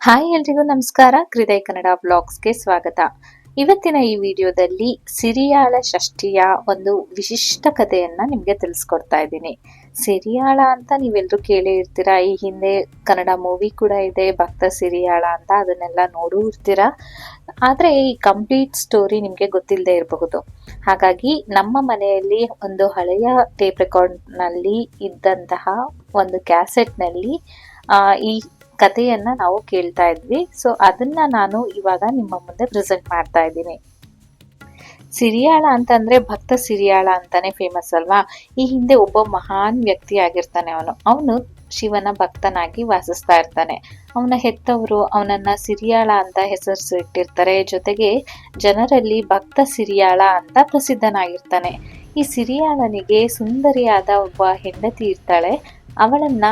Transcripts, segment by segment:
Hi ಎಲ್ರಿಗೂ ನಮಸ್ಕಾರ. ಹೃದಯ ಕನ್ನಡ ಬ್ಲಾಗ್ಸ್ಗೆ ಸ್ವಾಗತ. ಇವತ್ತಿನ ಈ ವಿಡಿಯೋದಲ್ಲಿ ಸಿರಿಯಾಳ ಷಷ್ಠಿಯ ಒಂದು ವಿಶಿಷ್ಟ ಕಥೆಯನ್ನ ನಿಮಗೆ ತಿಳಿಸ್ಕೊಡ್ತಾ ಇದ್ದೀನಿ. ಸಿರಿಯಾಳ ಅಂತ ನೀವೆಲ್ಲರೂ ಕೇಳೇ ಇರ್ತೀರಾ? ಈ ಹಿಂದೆ ಕನ್ನಡ ಮೂವಿ ಕೂಡ ಇದೆ, ಭಕ್ತ ಸಿರಿಯಾಳ ಅಂತ ಅದನ್ನೆಲ್ಲ ನೋಡೂ ಇರ್ತೀರಾ? ಆದರೆ ಈ ಕಂಪ್ಲೀಟ್ ಸ್ಟೋರಿ ನಿಮಗೆ ಗೊತ್ತಿಲ್ಲದೆ ಇರಬಹುದು. ಹಾಗಾಗಿ ನಮ್ಮ ಮನೆಯಲ್ಲಿ ಒಂದು ಹಳೆಯ ಟೇಪ್ ರೆಕಾರ್ಡ್ನಲ್ಲಿ ಇದ್ದಂತಹ ಒಂದು ಕ್ಯಾಸೆಟ್ನಲ್ಲಿ ಈ ಕಥೆಯನ್ನ ನಾವು ಕೇಳ್ತಾ ಇದ್ವಿ. ಸೊ ಅದನ್ನ ನಾನು ಇವಾಗ ನಿಮ್ಮ ಮುಂದೆ ಪ್ರೆಸೆಂಟ್ ಮಾಡ್ತಾ ಇದ್ದೀನಿ. ಸಿರಿಯಾಳ ಅಂತಂದ್ರೆ ಭಕ್ತ ಸಿರಿಯಾಳ ಅಂತಾನೆ ಫೇಮಸ್ ಅಲ್ವಾ? ಈ ಹಿಂದೆ ಒಬ್ಬ ಮಹಾನ್ ವ್ಯಕ್ತಿ ಆಗಿರ್ತಾನೆ ಅವನು. ಅವನು ಶಿವನ ಭಕ್ತನಾಗಿ ವಾಸಿಸ್ತಾ ಇರ್ತಾನೆ. ಅವನ ಹೆತ್ತವರು ಅವನನ್ನ ಸಿರಿಯಾಳ ಅಂತ ಹೆಸರಿಸಿ ಇಟ್ಟಿರ್ತಾರೆ. ಜೊತೆಗೆ ಜನರಲ್ಲಿ ಭಕ್ತ ಸಿರಿಯಾಳ ಅಂತ ಪ್ರಸಿದ್ಧನಾಗಿರ್ತಾನೆ. ಈ ಸಿರಿಯಾಳನಿಗೆ ಸುಂದರಿಯಾದ ಒಬ್ಬ ಹೆಂಡತಿ ಇರ್ತಾಳೆ. ಅವಳನ್ನ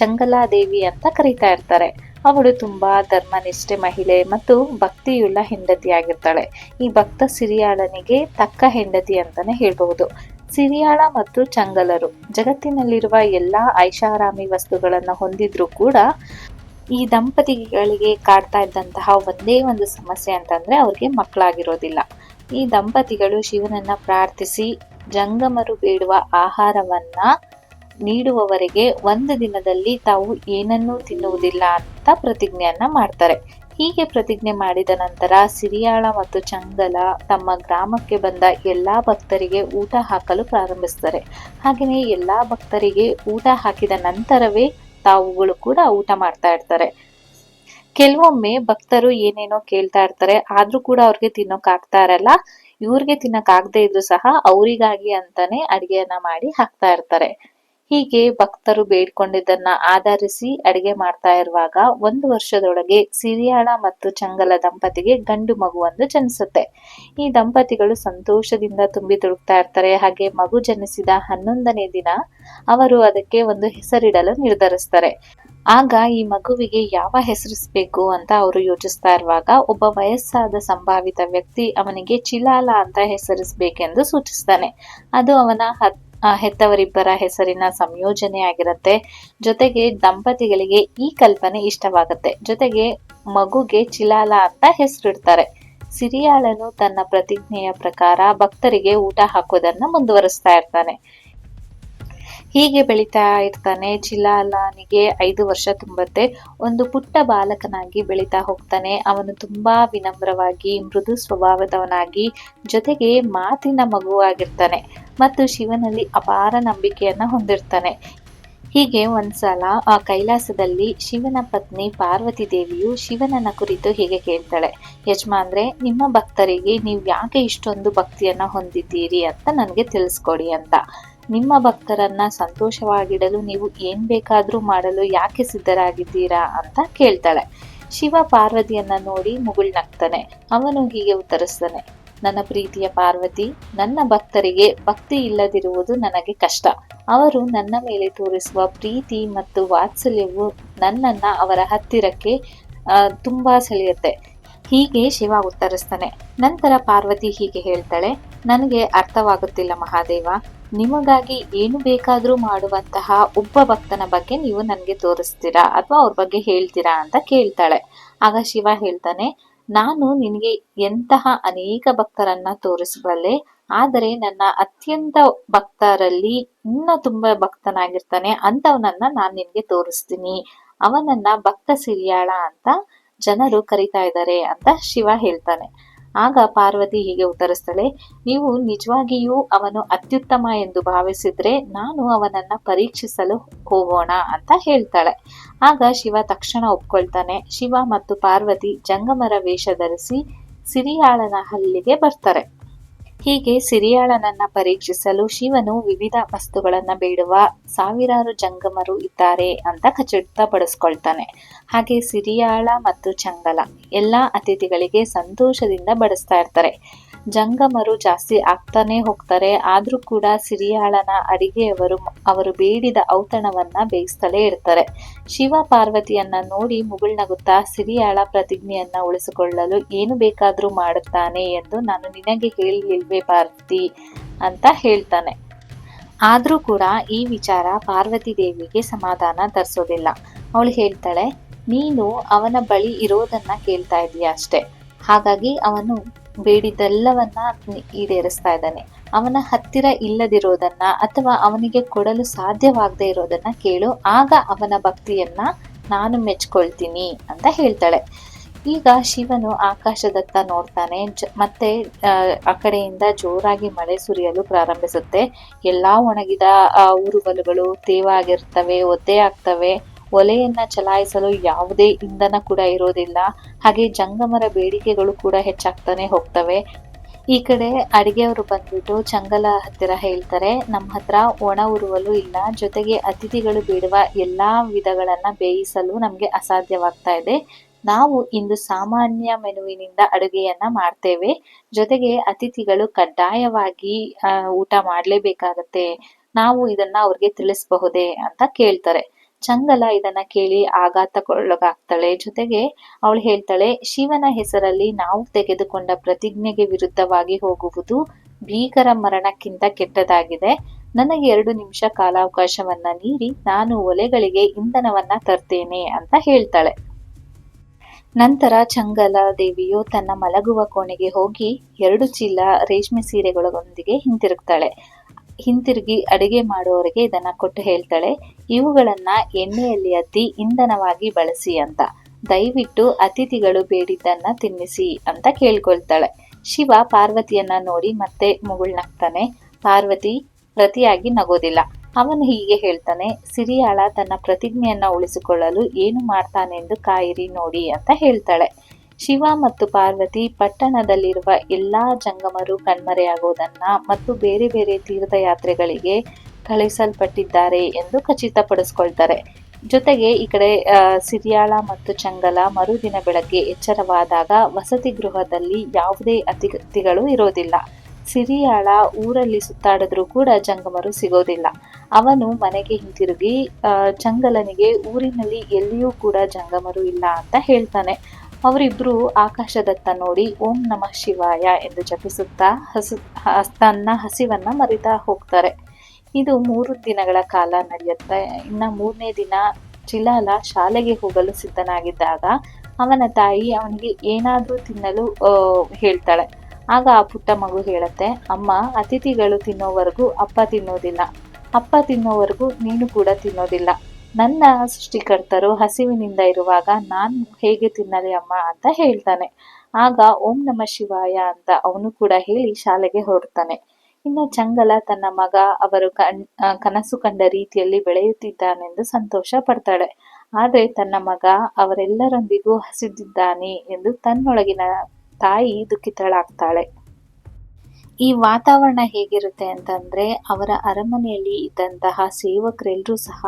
ಚಂಗಲಾದೇವಿ ಅಂತ ಕರೀತಾ ಇರ್ತಾರೆ. ಅವಳು ತುಂಬಾ ಧರ್ಮನಿಷ್ಠೆ ಮಹಿಳೆ ಮತ್ತು ಭಕ್ತಿಯುಳ್ಳ ಹೆಂಡತಿಯಾಗಿರ್ತಾಳೆ. ಈ ಭಕ್ತ ಸಿರಿಯಾಳನಿಗೆ ತಕ್ಕ ಹೆಂಡತಿ ಅಂತಾನೆ ಹೇಳ್ಬಹುದು. ಸಿರಿಯಾಳ ಮತ್ತು ಚಂಗಲರು ಜಗತ್ತಿನಲ್ಲಿರುವ ಎಲ್ಲಾ ಐಷಾರಾಮಿ ವಸ್ತುಗಳನ್ನು ಹೊಂದಿದ್ರೂ ಕೂಡ ಈ ದಂಪತಿಗಳಿಗೆ ಕಾಡ್ತಾ ಇದ್ದಂತಹ ಒಂದೇ ಒಂದು ಸಮಸ್ಯೆ ಅಂತಂದ್ರೆ ಅವ್ರಿಗೆ ಮಕ್ಕಳಾಗಿರೋದಿಲ್ಲ. ಈ ದಂಪತಿಗಳು ಶಿವನನ್ನ ಪ್ರಾರ್ಥಿಸಿ ಜಂಗಮರು ಬೇಡುವ ಆಹಾರವನ್ನ ನೀಡುವವರೆಗೆ ಒಂದು ದಿನದಲ್ಲಿ ತಾವು ಏನನ್ನೂ ತಿನ್ನುವುದಿಲ್ಲ ಅಂತ ಪ್ರತಿಜ್ಞೆಯನ್ನ ಮಾಡ್ತಾರೆ. ಹೀಗೆ ಪ್ರತಿಜ್ಞೆ ಮಾಡಿದ ನಂತರ ಸಿರಿಯಾಳ ಮತ್ತು ಚಂಗಲ ತಮ್ಮ ಗ್ರಾಮಕ್ಕೆ ಬಂದ ಎಲ್ಲಾ ಭಕ್ತರಿಗೆ ಊಟ ಹಾಕಲು ಪ್ರಾರಂಭಿಸ್ತಾರೆ. ಹಾಗೆಯೇ ಎಲ್ಲಾ ಭಕ್ತರಿಗೆ ಊಟ ಹಾಕಿದ ನಂತರವೇ ತಾವುಗಳು ಕೂಡ ಊಟ ಮಾಡ್ತಾ ಇರ್ತಾರೆ. ಕೆಲವೊಮ್ಮೆ ಭಕ್ತರು ಏನೇನೋ ಕೇಳ್ತಾ ಇರ್ತಾರೆ, ಆದ್ರೂ ಕೂಡ ಅವ್ರಿಗೆ ತಿನ್ನೋಕ್ ಆಗ್ತಾ ಇರಲ್ಲ. ಇವ್ರಿಗೆ ತಿನ್ನಕ್ ಆಗದೆ ಇದ್ರು ಸಹ ಅವರಿಗಾಗಿ ಅಂತಾನೆ ಅಡಿಗೆಯನ್ನ ಮಾಡಿ ಹಾಕ್ತಾ ಇರ್ತಾರೆ. ಹೀಗೆ ಭಕ್ತರು ಬೇಡ್ಕೊಂಡಿದ್ದನ್ನ ಆಧರಿಸಿ ಅಡಿಗೆ ಮಾಡ್ತಾ ಇರುವಾಗ ಒಂದು ವರ್ಷದೊಳಗೆ ಸಿರಿಯಾಳ ಮತ್ತು ಚಂಗಲ ದಂಪತಿಗೆ ಗಂಡು ಮಗುವೊಂದು ಜನಿಸುತ್ತೆ. ಈ ದಂಪತಿಗಳು ಸಂತೋಷದಿಂದ ತುಂಬಿ ತುಳುಕ್ತಾ ಇರ್ತಾರೆ. ಹಾಗೆ ಮಗು ಜನಿಸಿದ ಹನ್ನೊಂದನೇ ದಿನ ಅವರು ಅದಕ್ಕೆ ಒಂದು ಹೆಸರಿಡಲು ನಿರ್ಧರಿಸ್ತಾರೆ. ಆಗ ಈ ಮಗುವಿಗೆ ಯಾವ ಹೆಸರಿಸ್ಬೇಕು ಅಂತ ಅವರು ಯೋಚಿಸ್ತಾ ಇರುವಾಗ ಒಬ್ಬ ವಯಸ್ಸಾದ ಸಂಭಾವಿತ ವ್ಯಕ್ತಿ ಅವನಿಗೆ ಚಿಲಾಲ ಅಂತ ಹೆಸರಿಸಬೇಕೆಂದು ಸೂಚಿಸ್ತಾನೆ. ಅದು ಅವನ ಹತ್ ಆ, ಹೆತ್ತವರಿಬ್ಬರ ಹೆಸರಿನ ಸಂಯೋಜನೆ ಆಗಿರುತ್ತೆ. ಜೊತೆಗೆ ದಂಪತಿಗಳಿಗೆ ಈ ಕಲ್ಪನೆ ಇಷ್ಟವಾಗುತ್ತೆ. ಜೊತೆಗೆ ಮಗುಗೆ ಚಿಲಾಲ ಅಂತ ಹೆಸರಿಡ್ತಾರೆ. ಸಿರಿಯಾಳನು ತನ್ನ ಪ್ರತಿಜ್ಞೆಯ ಪ್ರಕಾರ ಭಕ್ತರಿಗೆ ಊಟ ಹಾಕೋದನ್ನ ಮುಂದುವರಿಸ್ತಾ ಇರ್ತಾನೆ. ಹೀಗೆ ಬೆಳೀತಾ ಇರ್ತಾನೆ ಚಿಲಾಲನಿಗೆ ಐದು ವರ್ಷ ತುಂಬತ್ತೆ. ಒಂದು ಪುಟ್ಟ ಬಾಲಕನಾಗಿ ಬೆಳೀತಾ ಹೋಗ್ತಾನೆ. ಅವನು ತುಂಬಾ ವಿನಮ್ರವಾಗಿ, ಮೃದು ಸ್ವಭಾವದವನಾಗಿ, ಜೊತೆಗೆ ಮಾತಿನ ಮಗುವಾಗಿರ್ತಾನೆ ಮತ್ತು ಶಿವನಲ್ಲಿ ಅಪಾರ ನಂಬಿಕೆಯನ್ನ ಹೊಂದಿರ್ತಾನೆ. ಹೀಗೆ ಒಂದ್ಸಲ ಆ ಕೈಲಾಸದಲ್ಲಿ ಶಿವನ ಪತ್ನಿ ಪಾರ್ವತಿ ದೇವಿಯು ಶಿವನನ್ನ ಕುರಿತು ಹೀಗೆ ಕೇಳ್ತಾಳೆ. ಯಜಮಾನ್ರೆ, ನಿಮ್ಮ ಭಕ್ತರಿಗೆ ನೀವು ಯಾಕೆ ಇಷ್ಟೊಂದು ಭಕ್ತಿಯನ್ನ ಹೊಂದಿದ್ದೀರಿ ಅಂತ ನನಗೆ ತಿಳಿಸ್ಕೊಡಿ ಅಂತ. ನಿಮ್ಮ ಭಕ್ತರನ್ನ ಸಂತೋಷವಾಗಿಡಲು ನೀವು ಏನ್ ಬೇಕಾದ್ರೂ ಮಾಡಲು ಯಾಕೆ ಸಿದ್ಧರಾಗಿದ್ದೀರಾ ಅಂತ ಕೇಳ್ತಾಳೆ. ಶಿವ ಪಾರ್ವತಿಯನ್ನ ನೋಡಿ ಮುಗುಳ್ನಗ್ತಾನೆ ಅವನು ಹೀಗೆ ಉತ್ತರಿಸ್ತಾನೆ. ನನ್ನ ಪ್ರೀತಿಯ ಪಾರ್ವತಿ, ನನ್ನ ಭಕ್ತರಿಗೆ ಭಕ್ತಿ ಇಲ್ಲದಿರುವುದು ನನಗೆ ಕಷ್ಟ. ಅವರು ನನ್ನ ಮೇಲೆ ತೋರಿಸುವ ಪ್ರೀತಿ ಮತ್ತು ವಾತ್ಸಲ್ಯವು ನನ್ನನ್ನ ಅವರ ಹತ್ತಿರಕ್ಕೆ ತುಂಬಾ ಸೆಳೆಯುತ್ತೆ. ಹೀಗೆ ಶಿವ ಉತ್ತರಿಸ್ತಾನೆ. ನಂತರ ಪಾರ್ವತಿ ಹೀಗೆ ಹೇಳ್ತಾಳೆ, ನನಗೆ ಅರ್ಥವಾಗುತ್ತಿಲ್ಲ ಮಹಾದೇವ. ನಿಮಗಾಗಿ ಏನು ಬೇಕಾದ್ರೂ ಮಾಡುವಂತಹ ಒಬ್ಬ ಭಕ್ತನ ಬಗ್ಗೆ ನೀವು ನನಗೆ ತೋರಿಸ್ತೀರಾ ಅಥವಾ ಅವ್ರ ಬಗ್ಗೆ ಹೇಳ್ತೀರಾ ಅಂತ ಕೇಳ್ತಾಳೆ. ಆಗ ಶಿವ ಹೇಳ್ತಾನೆ, ನಾನು ನಿನಗೆ ಎಂತಹ ಅನೇಕ ಭಕ್ತರನ್ನ ತೋರಿಸಬಲ್ಲೆ, ಆದರೆ ನನ್ನ ಅತ್ಯಂತ ಭಕ್ತರಲ್ಲಿ ಇನ್ನ ತುಂಬಾ ಭಕ್ತನಾಗಿರ್ತಾನೆ, ಅಂತವನನ್ನ ನಾನು ನಿನ್ಗೆ ತೋರಿಸ್ತೀನಿ. ಅವನನ್ನ ಭಕ್ತ ಸಿರಿಯಾಳ ಅಂತ ಜನರು ಕರಿತಾ ಇದ್ದಾರೆ ಅಂತ ಶಿವ ಹೇಳ್ತಾನೆ. ಆಗ ಪಾರ್ವತಿ ಹೀಗೆ ಉತ್ತರಿಸ್ತಾಳೆ, ನೀವು ನಿಜವಾಗಿಯೂ ಅವನು ಅತ್ಯುತ್ತಮ ಎಂದು ಭಾವಿಸಿದ್ರೆ ನಾನು ಅವನನ್ನ ಪರೀಕ್ಷಿಸಲು ಹೋಗೋಣ ಅಂತ ಹೇಳ್ತಾಳೆ. ಆಗ ಶಿವ ತಕ್ಷಣ ಒಪ್ಕೊಳ್ತಾನೆ. ಶಿವ ಮತ್ತು ಪಾರ್ವತಿ ಜಂಗಮರ ವೇಷ ಧರಿಸಿ ಸಿರಿಯಾಳನ ಹಲ್ಲಿಗೆ ಬರ್ತಾರೆ. ಹೀಗೆ ಸಿರಿಯಾಳನನ್ನ ಪರೀಕ್ಷಿಸಲು ಶಿವನು ವಿವಿಧ ವಸ್ತುಗಳನ್ನ ಬೇಡುವ ಸಾವಿರಾರು ಜಂಗಮರು ಇದ್ದಾರೆ ಅಂತ ಖಚಿತಪಡಿಸ್ಕೊಳ್ತಾನೆ. ಹಾಗೆ ಸಿರಿಯಾಳ ಮತ್ತು ಚಂಗಲ ಎಲ್ಲ ಅತಿಥಿಗಳಿಗೆ ಸಂತೋಷದಿಂದ ಬಡಿಸ್ತಾ ಇರ್ತಾರೆ. ಜಂಗಮರು ಜಾಸ್ತಿ ಆಗ್ತಾನೆ ಹೋಗ್ತಾರೆ, ಆದರೂ ಕೂಡ ಸಿರಿಯಾಳನ ಅಡಿಗೆಯವರು ಅವರು ಬೇಡಿದ ಔತಣವನ್ನ ಬೇಯಿಸ್ತಲೇ ಇರ್ತಾರೆ. ಶಿವ ಪಾರ್ವತಿಯನ್ನ ನೋಡಿ ಮುಗುಳ್ನಗುತ್ತಾ ಸಿರಿಯಾಳ ಪ್ರತಿಜ್ಞೆಯನ್ನ ಉಳಿಸಿಕೊಳ್ಳಲು ಏನು ಬೇಕಾದರೂ ಮಾಡುತ್ತಾನೆ ಎಂದು ನಾನು ನಿನಗೆ ಹೇಳಿಲ್ವೇ ಪಾರ್ವತಿ ಅಂತ ಹೇಳ್ತಾನೆ. ಆದರೂ ಕೂಡ ಈ ವಿಚಾರ ಪಾರ್ವತಿ ದೇವಿಗೆ ಸಮಾಧಾನ ತರಿಸೋದಿಲ್ಲ. ಅವಳು ಹೇಳ್ತಾಳೆ ನೀನು ಅವನ ಬಳಿ ಇರೋದನ್ನ ಕೇಳ್ತಾ ಇದೀಯ ಅಷ್ಟೇ. ಹಾಗಾಗಿ ಅವನು ಬೇಡಿದ್ದೆಲ್ಲವನ್ನ ಈಡೇರಿಸ್ತಾ ಇದ್ದಾನೆ. ಅವನ ಹತ್ತಿರ ಇಲ್ಲದಿರೋದನ್ನ ಅಥವಾ ಅವನಿಗೆ ಕೊಡಲು ಸಾಧ್ಯವಾಗದೇ ಇರೋದನ್ನ ಕೇಳು. ಆಗ ಅವನ ಭಕ್ತಿಯನ್ನ ನಾನು ಮೆಚ್ಕೊಳ್ತೀನಿ ಅಂತ ಹೇಳ್ತಾಳೆ. ಈಗ ಶಿವನು ಆಕಾಶದತ್ತ ನೋಡ್ತಾನೆ. ಮತ್ತೆ ಆ, ಕಡೆಯಿಂದ ಜೋರಾಗಿ ಮಳೆ ಸುರಿಯಲು ಪ್ರಾರಂಭಿಸುತ್ತೆ. ಎಲ್ಲಾ ಒಣಗಿದ ಆ, ಉರುವಲುಗಳು ತೇವಾಗಿರ್ತವೆ ಒದ್ದೆ ಆಗ್ತವೆ. ಒಲೆಯನ್ನ ಚಲಾಯಿಸಲು ಯಾವುದೇ ಇಂಧನ ಕೂಡ ಇರೋದಿಲ್ಲ. ಹಾಗೆ ಜಂಗಮರ ಬೇಡಿಕೆಗಳು ಕೂಡ ಹೆಚ್ಚಾಗ್ತಾನೆ ಹೋಗ್ತವೆ. ಈ ಕಡೆ ಅಡಿಗೆಯವರು ಬಂದ್ಬಿಟ್ಟು ಚಂಗಲ ಹತ್ತಿರ ಹೇಳ್ತಾರೆ, ನಮ್ಮ ಹತ್ರ ಒಣ ಉರುವಲು ಇಲ್ಲ. ಜೊತೆಗೆ ಅತಿಥಿಗಳು ಬಿಡುವ ಎಲ್ಲಾ ವಿಧಗಳನ್ನ ಬೇಯಿಸಲು ನಮ್ಗೆ ಅಸಾಧ್ಯವಾಗ್ತಾ ಇದೆ. ನಾವು ಇಂದು ಸಾಮಾನ್ಯ ಮೆನುವಿನಿಂದ ಅಡುಗೆಯನ್ನ ಮಾಡ್ತೇವೆ. ಜೊತೆಗೆ ಅತಿಥಿಗಳು ಕಡ್ಡಾಯವಾಗಿ ಊಟ ಮಾಡಲೇಬೇಕಾಗತ್ತೆ. ನಾವು ಇದನ್ನ ಅವ್ರಿಗೆ ತಿಳಿಸಬಹುದೇ? ಅಂತ ಕೇಳ್ತಾರೆ. ಚಂಗಲ ಇದನ್ನ ಕೇಳಿ ಆಘಾತಕ್ಕೊಳಗಾಗ್ತಾಳೆ ಜೊತೆಗೆ ಅವಳು ಹೇಳ್ತಾಳೆ, ಶಿವನ ಹೆಸರಲ್ಲಿ ನಾವು ತೆಗೆದುಕೊಂಡ ಪ್ರತಿಜ್ಞೆಗೆ ವಿರುದ್ಧವಾಗಿ ಹೋಗುವುದು ಭೀಕರ ಮರಣಕ್ಕಿಂತ ಕೆಟ್ಟದಾಗಿದೆ. ನನಗೆ ಎರಡು ನಿಮಿಷ ಕಾಲಾವಕಾಶವನ್ನ ನೀಡಿ, ನಾನು ಒಲೆಗಳಿಗೆ ಇಂಧನವನ್ನ ತರ್ತೇನೆ ಅಂತ ಹೇಳ್ತಾಳೆ. ನಂತರ ಚಂಗಲ ದೇವಿಯು ತನ್ನ ಮಲಗುವ ಕೋಣೆಗೆ ಹೋಗಿ ಎರಡು ಚೀಲ ರೇಷ್ಮೆ ಸೀರೆಗಳೊಂದಿಗೆ ಹಿಂತಿರುಗ್ತಾಳೆ. ಹಿಂತಿರುಗಿ ಅಡಿಗೆ ಮಾಡುವವರಿಗೆ ಇದನ್ನ ಕೊಟ್ಟು ಹೇಳ್ತಾಳೆ. ಇವುಗಳನ್ನ ಎಣ್ಣೆಯಲ್ಲಿ ಅದ್ದಿ ಇಂಧನವಾಗಿ ಬಳಸಿ ಅಂತ. ದಯವಿಟ್ಟು ಅತಿಥಿಗಳು ಬೇಡಿದ್ದನ್ನ ತಿನ್ನಿಸಿ ಅಂತ ಕೇಳ್ಕೊಳ್ತಾಳೆ. ಶಿವ ಪಾರ್ವತಿಯನ್ನ ನೋಡಿ ಮತ್ತೆ ಮುಗುಳ್ನಗ್ತಾನೆ. ಪಾರ್ವತಿ ಪ್ರತಿಯಾಗಿ ನಗೋದಿಲ್ಲ. ಅವನು ಹೀಗೆ ಹೇಳ್ತಾನೆ, ಸಿರಿಯಾಳ ತನ್ನ ಪ್ರತಿಜ್ಞೆಯನ್ನ ಉಳಿಸಿಕೊಳ್ಳಲು ಏನು ಮಾಡ್ತಾನೆಂದು ಕಾಯಿರಿ ನೋಡಿ ಅಂತ ಹೇಳ್ತಾಳೆ. ಶಿವ ಮತ್ತು ಪಾರ್ವತಿ ಪಟ್ಟಣದಲ್ಲಿರುವ ಎಲ್ಲಾ ಜಂಗಮರು ಕಣ್ಮರೆಯಾಗುವುದನ್ನ ಮತ್ತು ಬೇರೆ ಬೇರೆ ತೀರ್ಥಯಾತ್ರೆಗಳಿಗೆ ಕಳಿಸಲ್ಪಟ್ಟಿದ್ದಾರೆ ಎಂದು ಖಚಿತಪಡಿಸಿಕೊಳ್ತಾರೆ. ಜೊತೆಗೆ ಈ ಕಡೆ ಸಿರಿಯಾಳ ಮತ್ತು ಚಂಗಲ ಮರುದಿನ ಬೆಳಗ್ಗೆ ಎಚ್ಚರವಾದಾಗ ವಸತಿ ಗೃಹದಲ್ಲಿ ಯಾವುದೇ ಅತಿಥಿಗಳು ಇರೋದಿಲ್ಲ. ಸಿರಿಯಾಳ ಊರಲ್ಲಿ ಸುತ್ತಾಡಿದ್ರೂ ಕೂಡ ಜಂಗಮರು ಸಿಗೋದಿಲ್ಲ. ಅವನು ಮನೆಗೆ ಹಿಂತಿರುಗಿ ಚಂಗಲನಿಗೆ ಊರಿನಲ್ಲಿ ಎಲ್ಲಿಯೂ ಕೂಡ ಜಂಗಮರು ಇಲ್ಲ ಅಂತ ಹೇಳ್ತಾನೆ. ಅವರಿಬ್ರು ಆಕಾಶದತ್ತ ನೋಡಿ ಓಂ ನಮಃ ಶಿವಾಯ ಎಂದು ಜಪಿಸುತ್ತಾ ಹಸು ತನ್ನ ಹಸಿವನ್ನ ಮರಿತಾ ಹೋಗ್ತಾರೆ. ಇದು ಮೂರು ದಿನಗಳ ಕಾಲ ನಡೆಯುತ್ತೆ. ಇನ್ನ ಮೂರನೇ ದಿನ ಚಿಲಾಲ ಶಾಲೆಗೆ ಹೋಗಲು ಸಿದ್ಧನಾಗಿದ್ದಾಗ ಅವನ ತಾಯಿ ಅವನಿಗೆ ಏನಾದರೂ ತಿನ್ನಲು ಹೇಳ್ತಾಳೆ. ಆಗ ಆ ಪುಟ್ಟ ಮಗು ಹೇಳುತ್ತೆ, ಅಮ್ಮ, ಅತಿಥಿಗಳು ತಿನ್ನೋವರೆಗೂ ಅಪ್ಪ ತಿನ್ನೋದಿಲ್ಲ. ಅಪ್ಪ ತಿನ್ನೋವರೆಗೂ ನೀನು ಕೂಡ ತಿನ್ನೋದಿಲ್ಲ. ನನ್ನ ಸೃಷ್ಟಿಕರ್ತರು ಹಸಿವಿನಿಂದ ಇರುವಾಗ ನಾನು ಹೇಗೆ ತಿನ್ನಲಿ ಅಮ್ಮ ಅಂತ ಹೇಳ್ತಾನೆ. ಆಗ ಓಂ ನಮ ಶಿವಾಯ ಅಂತ ಅವನು ಕೂಡ ಹೇಳಿ ಶಾಲೆಗೆ ಹೊರಡ್ತಾನೆ. ಇನ್ನು ಚಂಗಲ ತನ್ನ ಮಗ ಅವರು ಕನಸು ಕಂಡ ರೀತಿಯಲ್ಲಿ ಬೆಳೆಯುತ್ತಿದ್ದಾನೆಂದು ಸಂತೋಷ ಪಡ್ತಾಳೆ. ಆದ್ರೆ ತನ್ನ ಮಗ ಅವರೆಲ್ಲರೊಂದಿಗೂ ಹಸಿದಿದ್ದಾನೆ ಎಂದು ತನ್ನೊಳಗಿನ ತಾಯಿ ದುಃಖಿತಳಾಗ್ತಾಳೆ. ಈ ವಾತಾವರಣ ಹೇಗಿರುತ್ತೆ ಅಂತಂದ್ರೆ ಅವರ ಅರಮನೆಯಲ್ಲಿ ಇದ್ದಂತಹ ಸೇವಕರೆಲ್ಲರೂ ಸಹ